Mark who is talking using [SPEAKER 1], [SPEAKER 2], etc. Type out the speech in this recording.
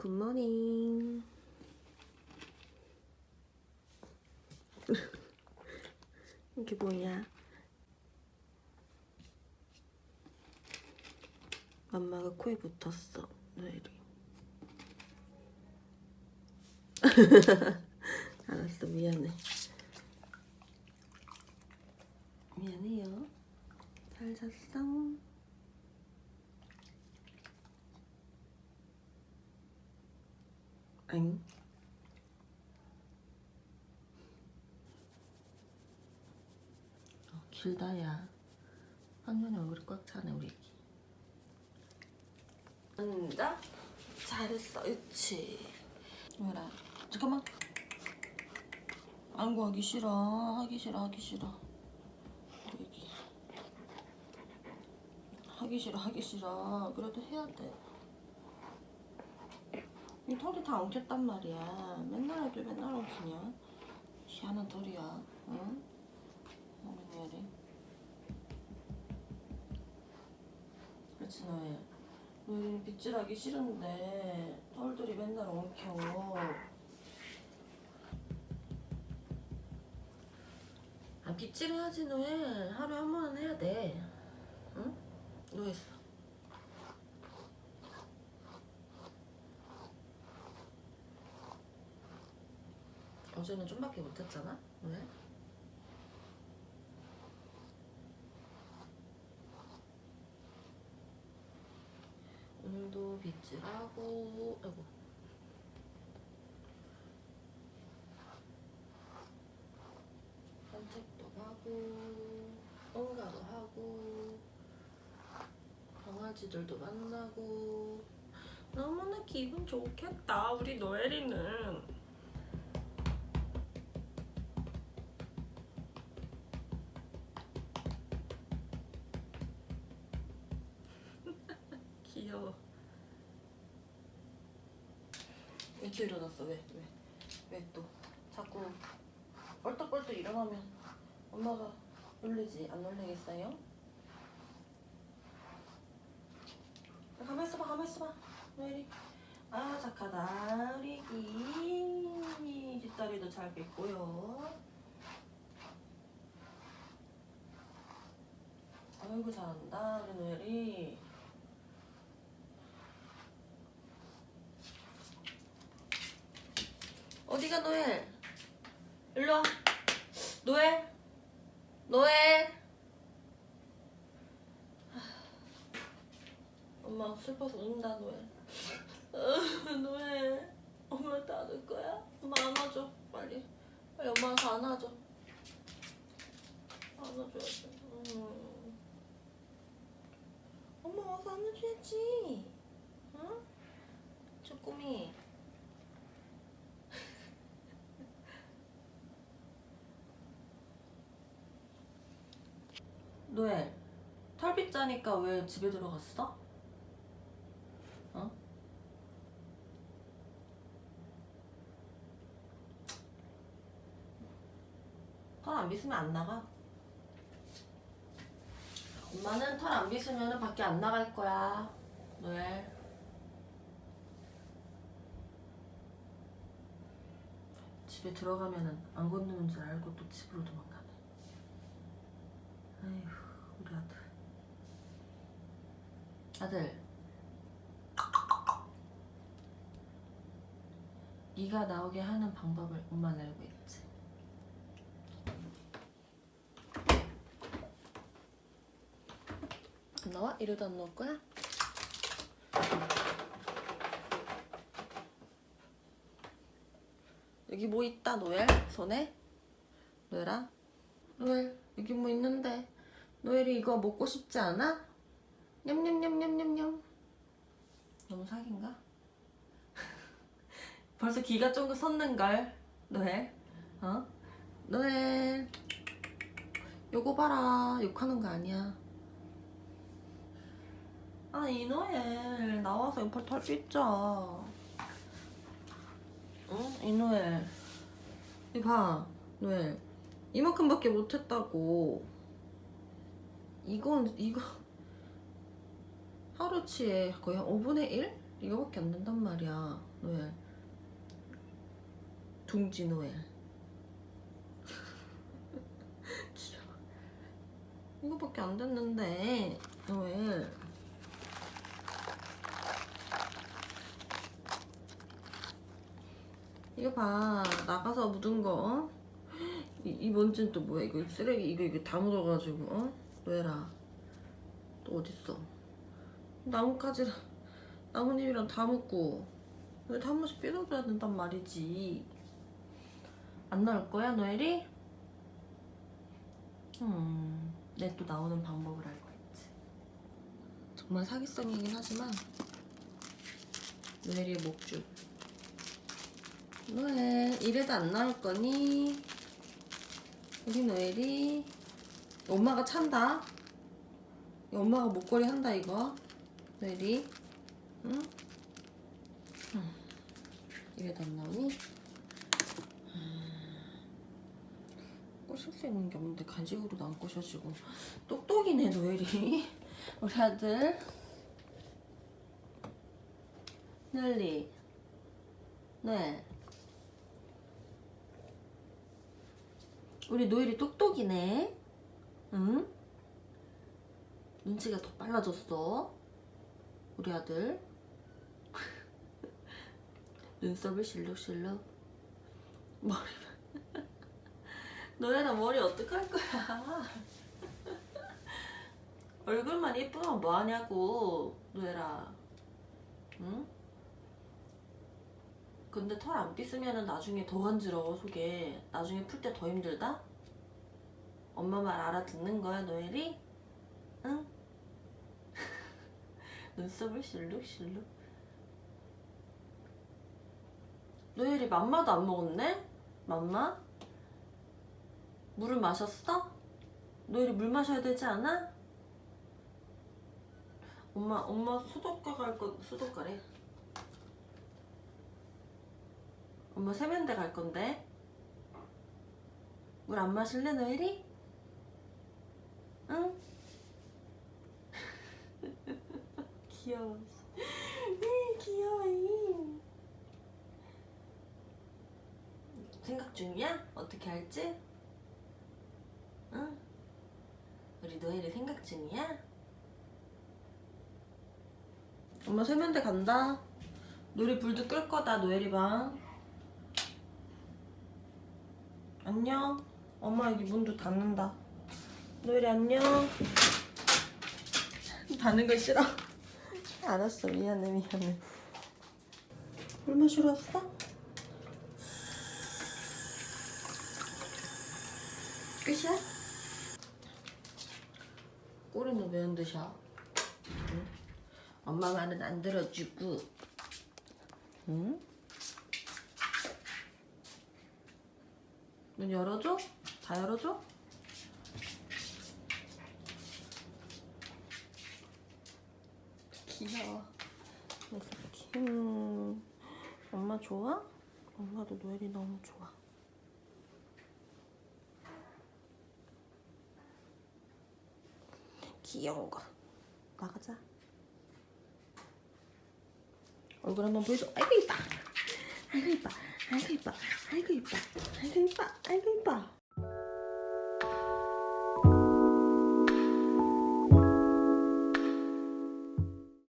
[SPEAKER 1] 굿모닝. 이게 뭐야? 엄마가 코에 붙었어, 노엘이. 알았어, 미안해. 미안해요. 잘 잤어? 응. 어, 길다야. 한년에 얼굴이 꽉 차네 우리 애기. 앉아. 잘했어. 그치. 뭐라. 잠깐만. 안구 하기 싫어. 하기 싫어. 하기 싫어. 우리 애기. 하기 싫어. 하기 싫어. 그래도 해야 돼. 이 털이 다 엉켰단 말이야. 맨날 해도 맨날 엉키냐? 희한한 털이야. 응? 우리 노엘이. 그렇지 노엘. 노엘이는 빗질하기 싫은데 털들이 맨날 엉켜. 아 빗질 해야지 노엘. 하루에 한 번은 해야 돼. 응? 너 했어. 어제는 좀밖에 못했잖아. 왜? 오늘도 빗질하고, 아이고. 산책도 하고, 응가도 하고, 강아지들도 만나고. 너무나 기분 좋겠다, 우리 노엘이는. 귀여워. 왜 또 일어났어? 왜? 왜? 왜 또? 자꾸 뻘떡뻘떡 일어나면 엄마가 놀리지? 안 놀리겠어요? 야, 가만 있어봐, 가만 있어봐. 왜 이리? 아 착하다 우리 애기 뒷다리도 잘 뺐고요. 아이고 잘한다 우리 노엘이. 어디가 노엘? 일로 와. 노엘? 노엘? 하, 엄마 슬퍼서 운다 노엘. 으, 노엘. 엄마한테 거야? 엄마 안아줘 빨리. 빨리 엄마 와서 안아줘. 안아줘야지. 음. 엄마 와서 안아줘야지. 응? 쪼꼬미. 노엘, 털빗 자니까 왜 집에 들어갔어? 어? 털 안 빗으면 안 나가. 엄마는 털 안 빗으면 밖에 안 나갈 거야. 노엘. 집에 들어가면은 안 건드는 줄 알고 또 집으로 도망가네. 아휴, 우리 아들. 아들. 네가 나오게 하는 방법을 엄마는 알고 있지. 안 나와? 이래도 안 나올 거야? 여기 뭐 있다, 노엘? 손에? 노엘아? 노엘, 여기 뭐 있는데? 노엘이 이거 먹고 싶지 않아? 냠냠냠냠냠냠. 너무 사기인가? 벌써 기가 좀 섰는걸, 노엘? 어? 노엘. 요거 봐라. 욕하는 거 아니야. 아, 이 노엘. 나와서 옆에 털 삐져. 응? 이 노엘. 이 봐, 노엘. 이만큼밖에 못했다고. 이건, 이거. 하루치에 거의 한 5분의 1? 이거밖에 안 된단 말이야. 노엘 둥지 노엘 귀여워 이거밖에 안 됐는데 노엘 이거 봐 나가서 묻은 거 어? 이, 이 먼지는 또 뭐야 이거 쓰레기 이거 이거 다 묻어가지고 어? 노엘아 또 어딨어 나뭇가지랑 나뭇잎이랑 다 묻고. 이거 한 번씩 삐져줘야 된단 말이지? 안 나올 거야 노엘이? 음, 내 또 나오는 방법을 알고 있지. 정말 사기성이긴 하지만 노엘이의 목줄. 노엘 이래도 안 나올 거니? 우리 노엘이 엄마가 찬다. 엄마가 목걸이 한다 이거 노엘이 응? 응. 이래도 안 나오니? 꼬실 수 있는 게 없는데 간식으로도 안 꼬셔지고 똑똑이네 노엘이 우리 아들 넬리 네 우리 노엘이 똑똑이네 응? 눈치가 더 빨라졌어 우리 아들 눈썹을 실룩실룩 머리 너네랑 머리 어떡할 거야 얼굴만 예쁘면 뭐하냐고 노예라 응? 근데 털 안 빗으면 나중에 더 간지러워 속에 나중에 풀 때 더 힘들다? 엄마 말 알아듣는 거야 노엘이? 응? 눈썹을 실룩실룩 노엘이 맘마도 안 먹었네? 맘마? 물을 마셨어? 노엘이 물 마셔야 되지 않아? 엄마 엄마 수도가 갈 거 수도가래 엄마 세면대 갈 건데 물 안 마실래 노엘이? 응? 귀여워 이 귀여워 이. 생각 중이야? 어떻게 할지? 응? 우리 노엘이 생각 중이야? 엄마 세면대 간다. 노리 불도 끌 거다 노엘이 방. 안녕. 엄마 여기 문도 닫는다. 노엘이 안녕. 닫는 거 싫어. 알았어 미안해 미안해. 물 마시러 왔어? 끝이야? 꼬리는 왜 안 드셔? 응? 엄마 말은 안 들어주고 응? 문 열어줘? 다 열어줘? 귀여워. 내 새끼 음, 엄마 좋아? 엄마도 노엘이 너무 좋아. 귀여운 거. 나가자. 얼굴 한번 보여줘. 아이고 이뻐. 아이고 이뻐. 아이고 이뻐. 아이고 이뻐. 아이고 이뻐. 아이고 이뻐